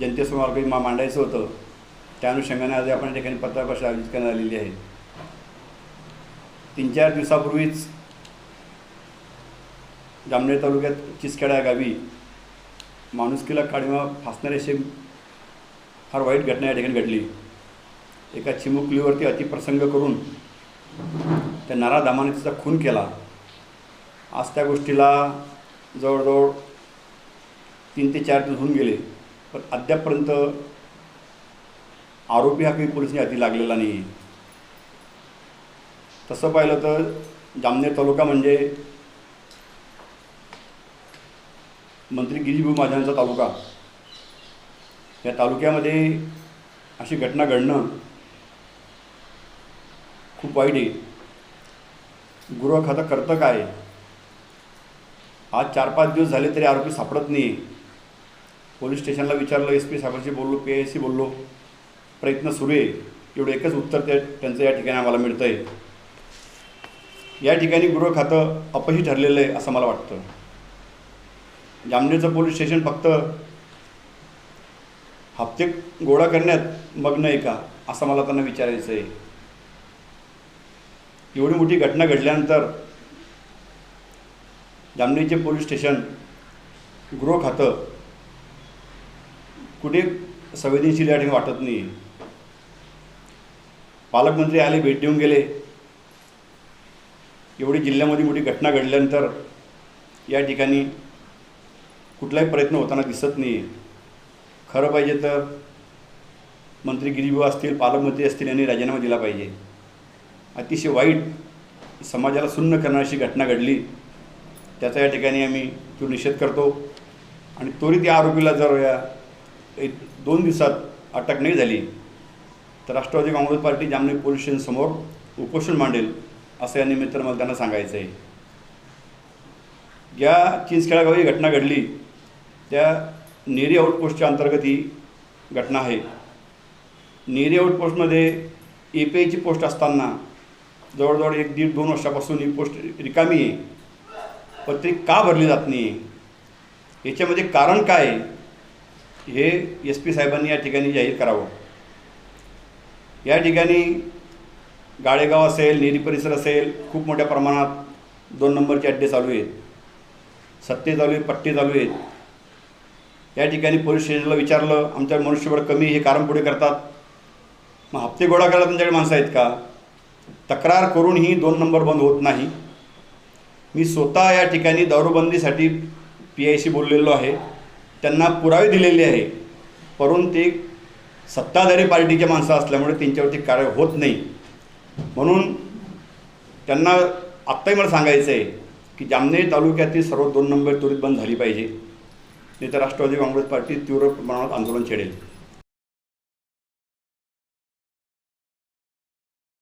जनतेसमोर काही मा मांडायचं होतं. त्या अनुषंगाने आज आपण या ठिकाणी पत्रकार परिषद आयोजित करण्यात आलेली आहे. तीन चार दिवसापूर्वीच जामनेर तालुक्यात चिचखेडा या गावी माणुसकीला काढीमा फासणारी अशी फार वाईट घटना या ठिकाणी घडली. एका चिमुकलीवरती अतिप्रसंग करून त्या नारा दामाने तिचा खून केला. आज त्या गोष्टीला जवळजवळ तीन ते चार दिवस होऊन गेले. पण अद्यापपर्यंत आरोपी हा काही पोलिसांनी हाती लागलेला नाही तसं पाहिलं तर जामनेर तालुका म्हणजे मंत्री गिरीभाऊ महाजनांचा तालुका. या तालुक्यामध्ये अशी घटना घडणं खूप वाईट आहे. गृह खातं करतं काय? आज चार पाच दिवस झाले तरी आरोपी सापडत नाही पोलीस स्टेशनला विचारलं एस पी साहेबांशी बोललो पी आय सी बोललो. प्रयत्न सुरू आहे. एवढं एकच उत्तर त्या त्यांचं या ठिकाणी आम्हाला मिळतं आहे या ठिकाणी गृह खातं अपही ठरलेलं आहे असं मला वाटतं. जामनेरचं पोलीस स्टेशन फक्त हप्ते गोळा करण्यात मग्न आहे का असं मला त्यांना विचारायचं आहे. एवढी मोठी घटना घडल्यानंतर जामनेरचे पोलीस स्टेशन गृह खातं कुठे संवेदनशील या ठिकाणी वाटत नाही पालकमंत्री आले भेट देऊन गेले. एवढी जिल्ह्यामध्ये मोठी घटना घडल्यानंतर या ठिकाणी कुठलाही प्रयत्न होताना दिसत नाही खरं पाहिजे तर मंत्री गिरीभाऊ असतील पालकमंत्री असतील यांनी राजीनामा दिला पाहिजे. अतिशय वाईट समाजाला सुन्न करणारी अशी घटना घडली. त्याचा या ठिकाणी आम्ही तो निषेध करतो. आणि त्वरित या आरोपीला जर या एक दोन दिवसात अटक नाही झाली. तर Rashtravadi Congress party Jamner police स्टेशनसमोर उपोषण मांडेल असं या निमित्तानं मला त्यांना सांगायचं आहे ज्या चिंचखेळागावी घटना घडली त्या नेरी आउटपोस्टच्या अंतर्गत ही घटना आहे. नेरी आउटपोस्टमध्ये ए पी आयची पोस्ट असताना जवळजवळ एक दीड दोन वर्षापासून ही पोस्ट रिकामी आहे. पण ती का भरली जात नाही याच्यामध्ये कारण काय आहे? हे एस पी साहेबांनी या ठिकाणी जाहीर करावं. या ठिकाणी गाळेगाव असेल नेरी परिसर असेल खूप मोठ्या प्रमाणात दोन नंबरचे अड्डे चालू आहेत. सत्ते चालू आहेत पट्टे चालू आहेत. या ठिकाणी पोलीस स्टेशनला विचारलं आमच्या मनुष्यबळ कमी हे कारण पुढे करतात. मग हप्ते गोळा करायला तुमच्याकडे माणसं आहेत का? तक्रार करूनही दोन नंबर बंद होत नाही. मी स्वतः या ठिकाणी दारूबंदीसाठी पी आयशी बोललेलो आहे. त्यांना पुरावे दिलेले आहे. परंतु ते सत्ताधारी पार्टीचे माणसं असल्यामुळे त्यांच्यावरती कारवाई होत नाही. म्हणून त्यांना आत्ताही मला सांगायचं आहे की जामनेर तालुक्यातील सर्व दोन नंबर त्वरित बंद झाली पाहिजे. नाही तर राष्ट्रवादी काँग्रेस पार्टी तीव्र प्रमाणात आंदोलन छेडेल.